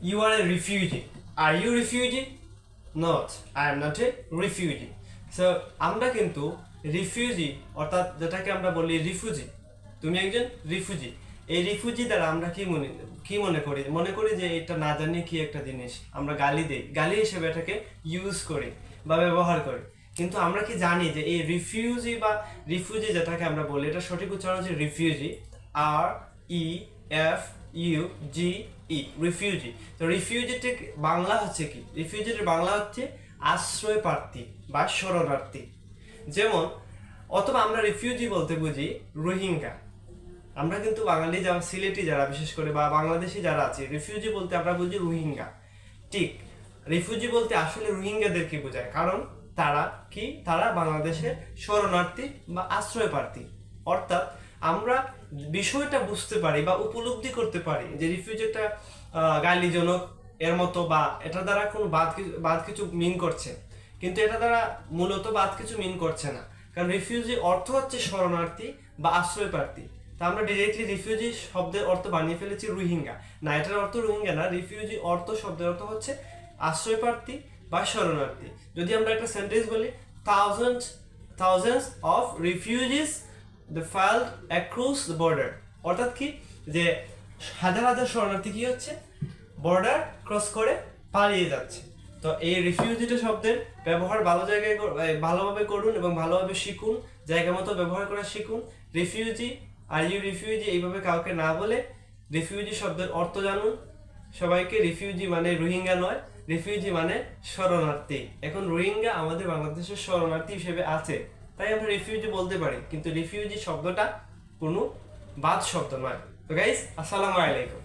you are a refugee. Are you refugee? Not. I am not a refugee. So, আমরা কিন্তু refugee অর্থাৎ যেটাকে আমরা বলি রিফিউজি তুমি একজন রিফিউজি এই রিফিউজি দ্বারা আমরা কি মনে কি মনে করি মনে করি যে এটা না জানি কি একটা জিনিস আমরা গালি দিই গালি হিসেবে এটাকে ইউজ করি বা ব্যবহার করি কিন্তু আমরা কি জানি যে এই রিফিউজি বা রিফিউজি যেটাকে আমরা বলি, এটা সঠিক উচ্চারণ হচ্ছে refugee R E F U G E refugee তো রিফিউজি ঠিক বাংলা হচ্ছে কি? রিফিউজির বাংলা হচ্ছে আশ্রয় প্রার্থী বা শরণার্থী। যেমন, অথবা আমরা রিফিউজি বলতে বুঝি রোহিঙ্গা। আমরা কিন্তু বাঙালি যারা, সিলেটি যারা বিশেষ করে বা বাংলাদেশি যারা আছে রিফিউজি বলতে আমরা বুঝি রোহিঙ্গা। ঠিক রিফিউজি বলতে আসলে রোহিঙ্গাদেরকে বোঝায়। কারণ তারা কি? তারা বাংলাদেশের শরণার্থী বা আশ্রয় প্রার্থী। অর্থাৎ আমরা বিষয়টা বুঝতে পারি বা উপলব্ধি করতে পারি যে রিফিউজি একটা গালিজনক, এর মতো বা এটা দ্বারা কোনো বাদ কিছু বাদ কিছু মিন করছে। কিন্তু এটা দ্বারা মূলত বাদ কিছু মিন করছে না। কারণ রিফিউজি অর্থ হচ্ছে শরণার্থী বা আশ্রয় প্রার্থী তা আমরা ডিরেক্টলি রিফিউজি শব্দের অর্থ বানিয়ে ফেলেছি রোহিঙ্গা। না, এটার অর্থ রোহিঙ্গা না, রিফিউজি অর্থ শব্দের অর্থ হচ্ছে আশ্রয় প্রার্থী বা শরণার্থী। যদি আমরা একটা সেন্টেন্স বলি thousand thousands of refugees the filed across the border অর্থাৎ কি? যে হাজার হাজার শরণার্থী কি হচ্ছে? বর্ডার ক্রস করে পালিয়ে যাচ্ছে। তো এই রিফিউজিটা শব্দের ব্যবহার ভালো জায়গায় ভালোভাবে করুন এবং ভালোভাবে শিখুন, জায়গা মতো ব্যবহার করা শিখুন। রিফিউজি আর ইউ রিফিউজি এইভাবে কাউকে না বলে রিফিউজি শব্দের অর্থ জানুন। সবাইকে রিফিউজি মানে রোহিঙ্গা নয় রিফিউজি মানে শরণার্থী। এখন রোহিঙ্গা আমাদের বাংলাদেশের শরণার্থী হিসেবে আছে। তাই আমরা রিফিউজি বলতে পারি, কিন্তু রিফিউজি শব্দটা কোনো বাদ শব্দ নয়। তো গাইস আসসালামু আলাইকুম।